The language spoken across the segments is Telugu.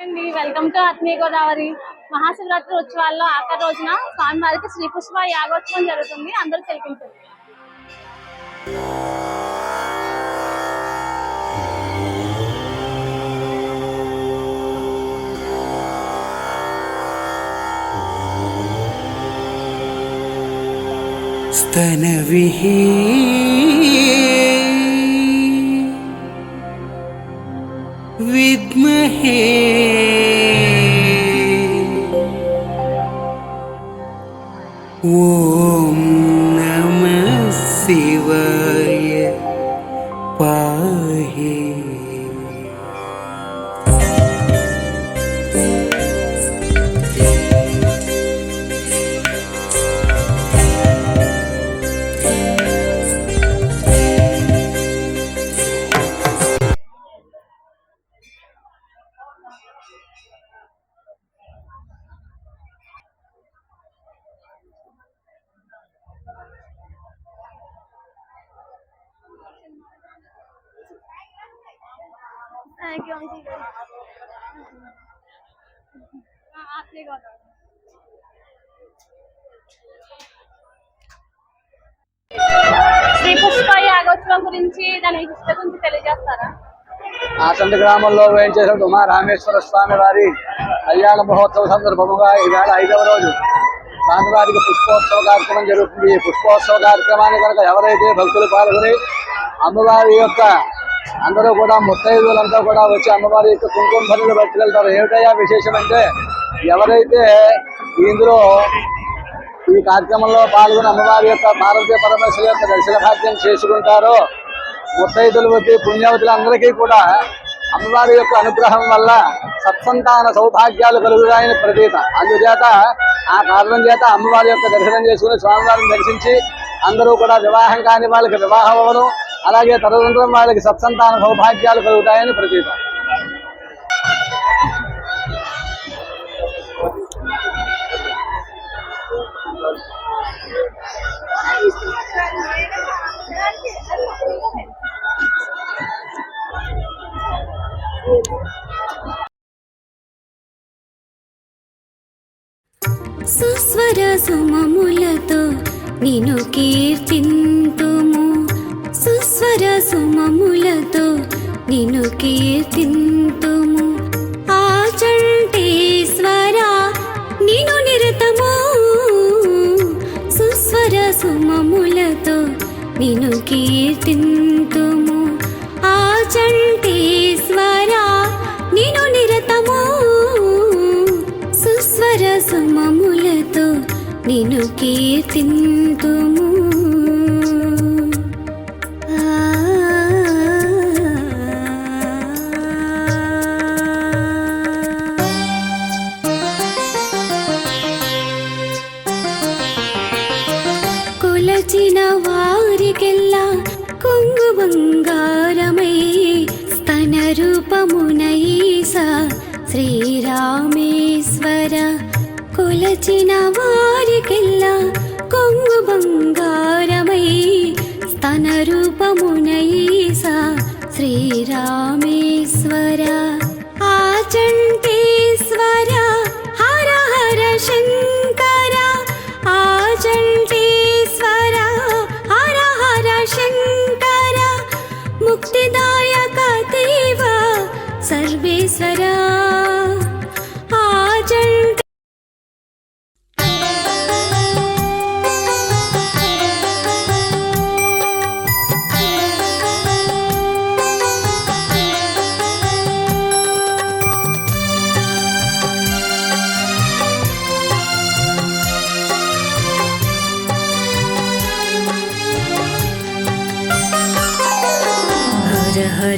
అండి వెల్కమ్ టు ఆత్మీయ గోదావరి మహాశివరాత్రి ఉత్సవాల్లో ఆఖరి రోజున స్వామివారికి శ్రీ పుష్ప యాగోత్సవం జరుగుతుంది అందరూ తిలకించండి स्तनविः வித்மஹே ஓம் நம சிவா ఆత్మీయ గోదావరి శ్రీ పుష్ప యాగోత్సవం గురించి దాని విశిష్టత గురించి తెలియజేస్తారా? గ్రామంలో వేయించేసిన ఉమా రామేశ్వర స్వామి వారి కళ్యాణ మహోత్సవ సందర్భముగా ఈవేళ ఐదవ రోజు. స్వామివారికి పుష్పోత్సవ కార్యక్రమం జరుగుతుంది. ఈ పుష్పోత్సవ కార్యక్రమాన్ని కనుక ఎవరైతే భక్తులు పాల్గొని అమ్మవారి యొక్క అందరూ కూడా ముత్తైదులంతా కూడా వచ్చి అమ్మవారి యొక్క కుంకుమ భరణలు పట్టుకెళ్తారు. ఏమిటయ్యా విశేషం అంటే ఎవరైతే ఇందులో ఈ కార్యక్రమంలో పాల్గొని అమ్మవారి యొక్క భారతీయ పరమేశ్వరి యొక్క దర్శన భాగ్యం చేసుకుంటారో ముత్తైదులు వచ్చి పుణ్యవతులందరికీ కూడా అమ్మవారి యొక్క అనుగ్రహం వల్ల సత్సంతాన సౌభాగ్యాలు కలుగుతాయని ప్రతీత. అందుచేత ఆ కారణం చేత అమ్మవారి యొక్క దర్శనం చేసుకుని స్వామివారిని దర్శించి అందరూ కూడా వివాహం కాని వాళ్ళకి వివాహం అవ్వడం అలాగే తదనంతరం వాళ్ళకి సత్సంతాన సౌభాగ్యాలు కలుగుతాయని ప్రతీత. సుస్వర సుమములతో నేను కీర్తింతుము నిను కీర్తింతుము ఆచంటేశ్వర నిను నిరతము. సుస్వర సుమములతో నిను కీర్తింతుము ఆచంటేశ్వర నిను నిరతము. సుస్వర సుమములతో నిను కీర్తింతు కొలచిన వారికెల్లా కొంగు బంగారమై స్తన రూపమునైస శ్రీరామేశ్వర కొలచిన వారికెల్లా కొంగు బంగారమై స్తన రూపమునైస శ్రీరామేశ్వర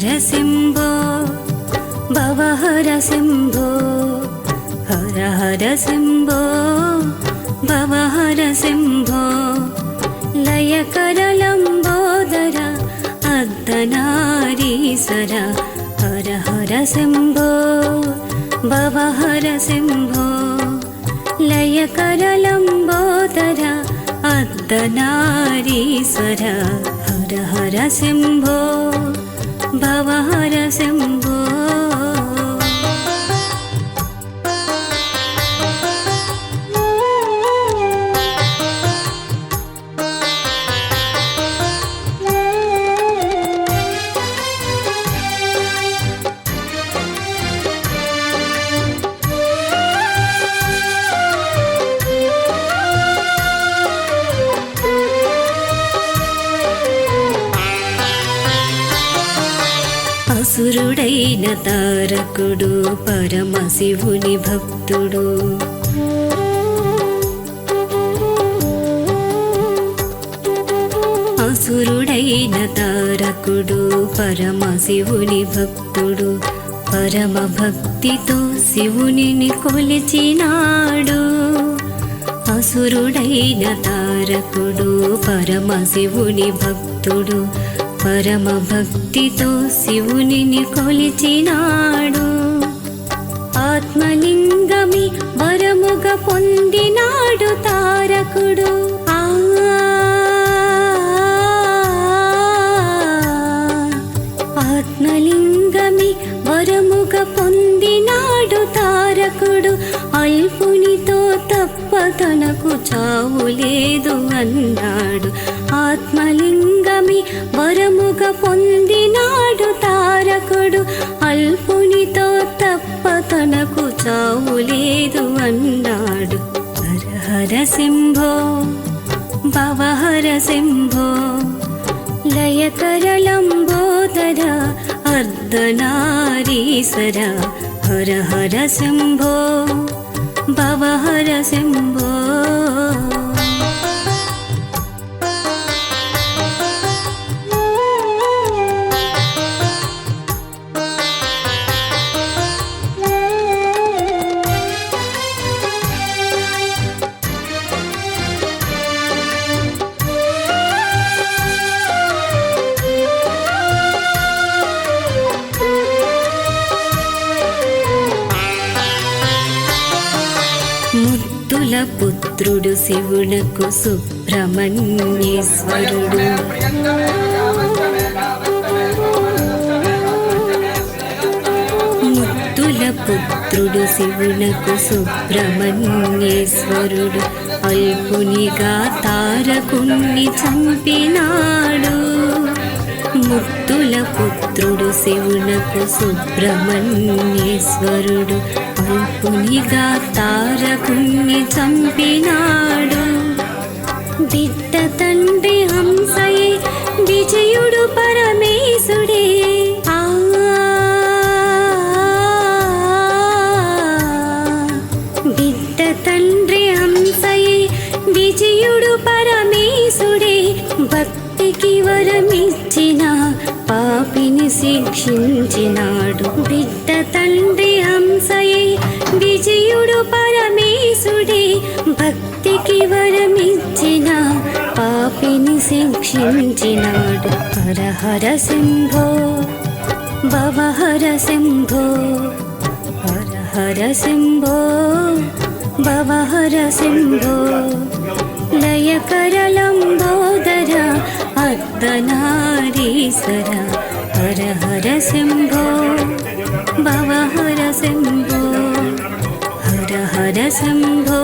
हर हर सिंहो भव हर सिंहो हर हर सिंहो भव हर सिंहो लय कर लंबोदर अद्दनारीसर हर हर सिंहो भव हर सिंहो लय कर लंबोदर अद्दनारीसर हर हर सिंहो ഭവാരശംഭോ. తారకుడు పరమశివుని భక్తుడు. అసురుడైన తారకుడు పరమశివుని భక్తుడు. పరమ భక్తితో శివునిని కొలిచినాడు. అసురుడైన తారకుడు పరమశివుని భక్తుడు. పరమ భక్తితో శివునిని కొలిచినాడు. ఆత్మలింగమి వరముగ పొందినాడు తారకుడు. ఆత్మలింగమి వరముగ పొందినాడు తారకుడు. అల్పునితో తప్ప తనకు చావు లేదు అన్నాడు. స్వామి వరముగ పొందినాడు తారకుడు. అల్పునితో తప్ప తనకు చావు లేదు అన్నాడు. హరహర హర శంభో భవహర శంభో లయకరలంబోదర అర్ధనారీశ్వర హర హర శంభో భవహర శంభో శివునకు సుబ్రహ్మణ్యేశ్వరుడు. ముద్దుల పుత్రుడు శివునకు సుబ్రహ్మణ్యేశ్వరుడు. అల్పునిగా తారకుణ్ణి చంపినాడు. ముత్తుల పుత్రుడు శివునకు సుబ్రహ్మణ్యేశ్వరుడు. అల్పునిగా తారకుణ్ణి చంపినాడు. బిడ్డ తండ్రి హంసయే విజయుడు పరమేశుడే. ఆ! బిడ్డ తండ్రి హంసయే విజయుడు పరమేశుడే. భక్తికి వరమిచ్చిన పాపిని శిక్షించినాడు. బిడ్డ వరమిచ్చిన పాపిని శిక్షించినాడు హర హర శంభో భవహర శంభో హర హర శంభో భవహర శంభో లయకరలంబోదర అర్ధనారీశ్వర హర హర శంభో భవహర శంభో హర హర శంభో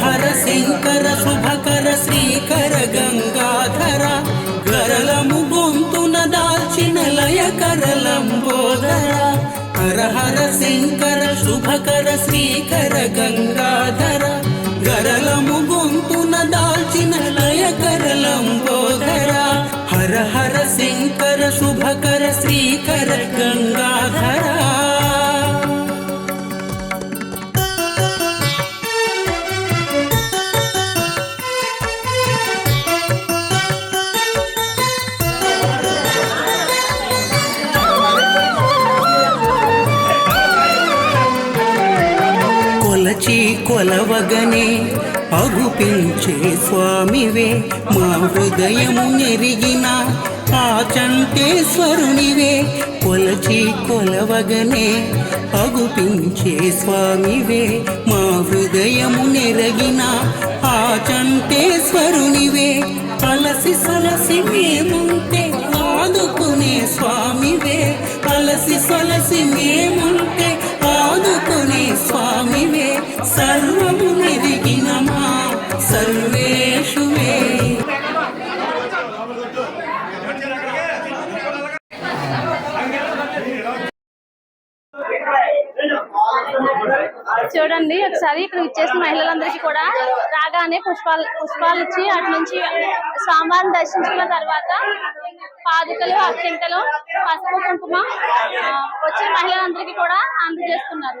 హర శంకర శుభకర శ్రీకర గంగాధర గరలము గొంతున దాల్చిన లయ కరలంబోధర హర హర శంకర శుభకర శ్రీకర గంగాధర గరలము గొంతున దాల్చిన లయ కరలంబోధర హర హర శంకర శుభకర శ్రీకర గంగాధర. కొలవగనే అగుపించే స్వామివే. మా హృదయము నెరిగిన ఆ చంటేశ్వరునివే. కొలచి కొలవగనే అగుపించే స్వామివే. మా హృదయము నెరగిన ఆ చంటేశ్వరునివే. అలసి సలసి మేముంటే ఆదుకునే స్వామివే. అలసి సలసి మేముంటే ఆదుకునే స్వామివే. సర్వము మా చూడండి ఒకసారి ఇక్కడ ఇచ్చేసిన మహిళలందరికీ కూడా రాగానే పుష్పాలు పుష్పాలు ఇచ్చి అటు నుంచి స్వామివారిని దర్శించుకున్న తర్వాత పాదుకలు అక్షంతలు పసుపు కుంకుమ వచ్చే వచ్చిన మహిళలందరికీ కూడా అందజేస్తున్నారు.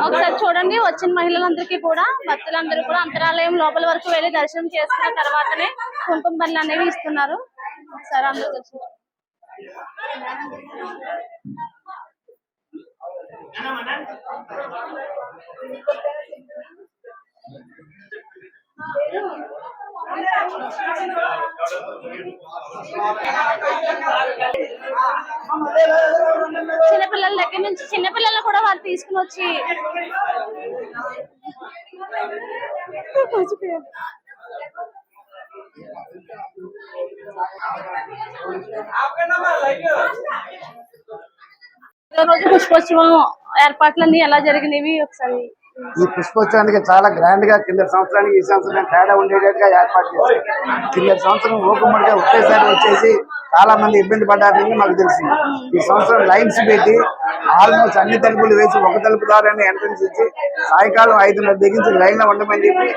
ఒకసారి చూడండి వచ్చిన మహిళలందరికీ కూడా భక్తులందరూ కూడా అంతరాలయం లోపల వరకు వెళ్ళి దర్శనం చేసుకున్న తర్వాతనే కుంకుమ పనులు అనేవి ఇస్తున్నారు. ఒకసారి అందరూ దర్శనం చిన్నపిల్లల దగ్గర నుంచి చిన్నపిల్లలు కూడా వాళ్ళు తీసుకుని వచ్చి రోజు పుష్పోత్సవం ఏర్పాట్లన్నీ ఎలా జరిగినవి? ఒకసారి ఈ పుష్పోత్సవానికి చాలా గ్రాండ్గా కింద సంవత్సరానికి ఈ సంవత్సరం తేడా ఉండేటట్టుగా ఏర్పాటు చేశారు. కింద సంవత్సరం ఓకుమ్మడిగా ఒకేసారి వచ్చేసి చాలా మంది ఇబ్బంది పడ్డారని మాకు తెలిసింది ఈ సంవత్సరం లైన్స్ పెట్టి ఆల్మోస్ట్ అన్ని తలుపులు వేసి ఒక తలుపు ద్వారానే ఎంట్రన్స్ ఇచ్చి సాయంకాలం ఐదున్నర దిగించి లైన్లో ఉండమని చెప్పి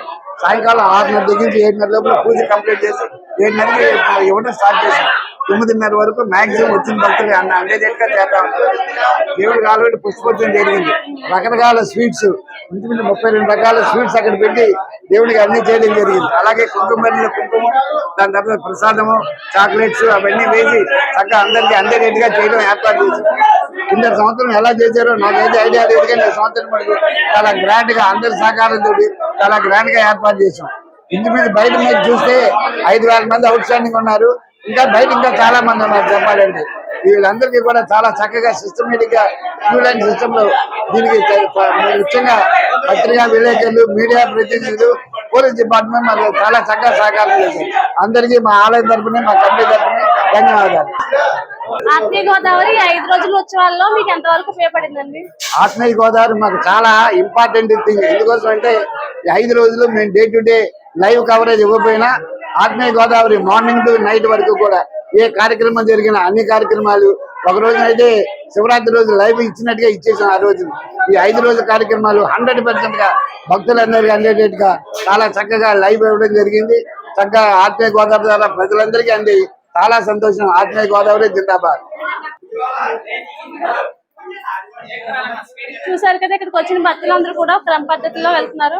సాయంకాలం ఆరున్నర దిగించి ఏడున్నర లోపల పూజ కంప్లీట్ చేసి ఏడున్నరకి ఇవ్వడం స్టార్ట్ చేశాం తొమ్మిదిన్నర వరకు మాక్సిమం వచ్చిన భక్తులు అన్న అందేటట్టుగా చేద్దాం దేవుడికి ఆల్రెడీ పుష్పోత్సవం జరిగింది. రకరకాల స్వీట్స్ ఇంచుమించు ముప్పై రెండు రకాల స్వీట్స్ అక్కడ పెట్టి దేవుడికి అన్ని చేయడం జరిగింది. అలాగే కుంకుమరిలో కుంకుమ దాని తర్వాత ప్రసాదము చాక్లెట్స్ అవన్నీ వేసి చక్కగా అందరికీ అందేటట్టుగా చేయడం ఏర్పాటు చేసి కింద సంవత్సరం ఎలా చేశారో నాకైతే ఐడియా లేదు కానీ సంవత్సరం మనకి చాలా గ్రాండ్గా అందరి సహకారంతో చాలా గ్రాండ్గా ఏర్పాటు చేసాం ఇంటి మీద బయట మీద చూస్తే ఐదు వేల మంది అవుట్ స్టాండింగ్ ఉన్నారు. ఇంకా బయట ఇంకా చాలా మంది ఉన్నారు చెప్పాలంటే. వీళ్ళందరికీ కూడా చాలా చక్కగా సిస్టమేటిక్గా క్యూ లైన్ సిస్టమ్లో దీనికి ముఖ్యంగా పత్రికా విలేకరులు మీడియా ప్రతినిధులు పోలీస్ డిపార్ట్మెంట్ మాకు చాలా చక్కగా సహకారం చేశారు. అందరికీ మా ఆలయం తరపున మా కమిటీ తరపున ధన్యవాదాలు. ఆత్మీయ గోదావరి ఐదు రోజుల ఉత్సవాల్లో మీకు ఎంతవరకు ఉపయోగపడిందండి? ఆత్మీయ గోదావరి మాకు చాలా ఇంపార్టెంట్ థింగ్ ఎందుకోసం అంటే ఐదు రోజులు మేము day to day live coverage ఇవ్వకపోయినా ఆగ్నేయ గోదావరి మార్నింగ్ టు నైట్ వరకు కూడా ఏ కార్యక్రమం జరిగిన అన్ని కార్యక్రమాలు ఒక రోజునైతే అయితే శివరాత్రి రోజు లైవ్ ఇచ్చినట్టుగా ఇచ్చేసాం ఆ రోజు. ఈ ఐదు రోజుల కార్యక్రమాలు హండ్రెడ్ పర్సెంట్గా భక్తులందరికీ అందేటట్టుగా చాలా చక్కగా లైవ్ ఇవ్వడం జరిగింది. చక్కగా ఆత్మీయ గోదావరి ద్వారా ప్రజలందరికీ అంది. చాలా సంతోషం. ఆత్మీయ గోదావరి జిందాబాద్. చూసారు కదా ఇక్కడికి వచ్చిన భక్తులందరూ కూడా క్రమ పద్ధతిలో వెళ్తున్నారు.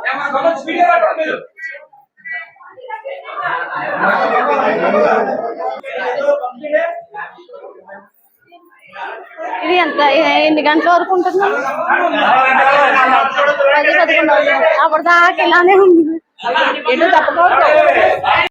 ఇది ఎంత? ఎన్ని గంటల వరకు ఉంటుంది? పది పదకొండు అవుతుంది. అప్పటిదాకా ఇలానే ఉంది. ఎటు తప్పకూడదు